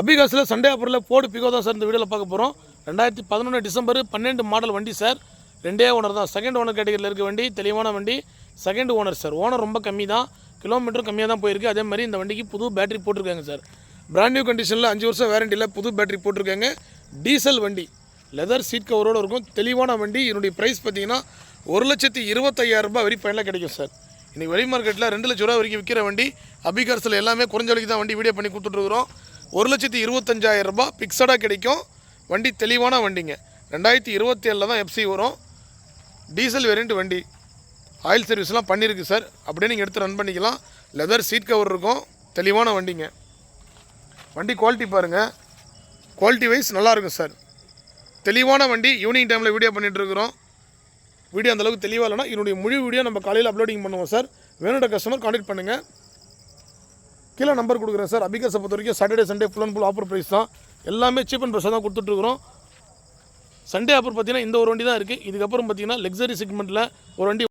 அபிகாஸில் Sunday ஆஃபரில் Ford Figo தான் sir இந்த வீடியோவில் பார்க்க போகிறோம் ரெண்டாயிரத்தி பதினொன்று டிசம்பர் பன்னெண்டு மாடல் வண்டி சார். ரெண்டே ஓனர் தான். செகண்ட் ஓனர் கேட்டகரியில் இருக்க வண்டி தெளிவான வண்டி செகண்ட் ஓனர் சார். ஓனர் ரொம்ப கம்மி தான் கிலோமீட்டரும் கம்மியாக தான் போயிருக்கு. அதே மாதிரி இந்த வண்டிக்கு புது பேட்டரி போட்டிருக்காங்க சார். பிராண்ட் நியூ கண்டிஷனில் அஞ்சு வருஷம் வேரண்டியில் புது பேட்டரி போட்டிருக்காங்க. டீசல் வண்டி லெதர் சீட் கவரோடு இருக்கும். தெளிவான வண்டி. என்னுடைய ப்ரைஸ் பார்த்தீங்கன்னா ஒரு லட்சத்தி இருபத்தையாயிரரூபா வரி பயனில் கிடைக்கும் சார். இன்றைக்கி வெளி மார்க்கெட்டில் ரெண்டு லட்ச ரூபா வரைக்கும் விற்கிற வண்டி. அபிகார்ஸில் எல்லாமே குறைஞ்ச வரைக்கும் தான் வண்டி வீடியோ பண்ணி கொடுத்துட்ருக்குறோம் ஒரு லட்சத்தி இருபத்தஞ்சாயிரம் ரூபாய் ஃபிக்ஸடாக கிடைக்கும். வண்டி தெளிவான வண்டிங்க. ரெண்டாயிரத்தி இருபத்தி ஏழில் தான் எஃப்சி வரும். டீசல் வேரியண்ட் வண்டி. ஆயில் சர்வீஸ்லாம் பண்ணியிருக்கு சார் அப்படியே நீங்கள் எடுத்து ரன் பண்ணிக்கலாம். லெதர் சீட் கவர் இருக்கும். தெளிவான வண்டிங்க. வண்டி குவாலிட்டி பாருங்கள் குவாலிட்டி வைஸ் நல்லாயிருக்கும் சார் தெளிவான வண்டி. ஈவினிங் டைமில் வீடியோ பண்ணிகிட்ருக்குறோம் வீடியோ அந்தளவுக்கு தெளிவாக இல்லைனா என்னுடைய முழு வீடியோ நம்ம காலையில் அப்லோடிங் பண்ணுவோம் சார் வேணுன்ற கஸ்டமர் கான்டாக்ட் பண்ணுங்கள் கீழே நம்பர் கொடுக்குறேன் சார். அபிகாஸை பொறுத்த வரைக்கும் Saturday Sunday full and full offer price தான். எல்லாமே சீப் அண்ட் பெஸ்ட்டாக தான் கொடுத்துட்ருக்குறோம். சண்டே ஆஃபர் பார்த்தீங்கன்னா இந்த ஒரு வண்டி தான் இருக்குது இதுக்கப்புறம் பார்த்தீங்கன்னா லக்ஸரி செக்மெண்ட்டில் ஒரு வண்டி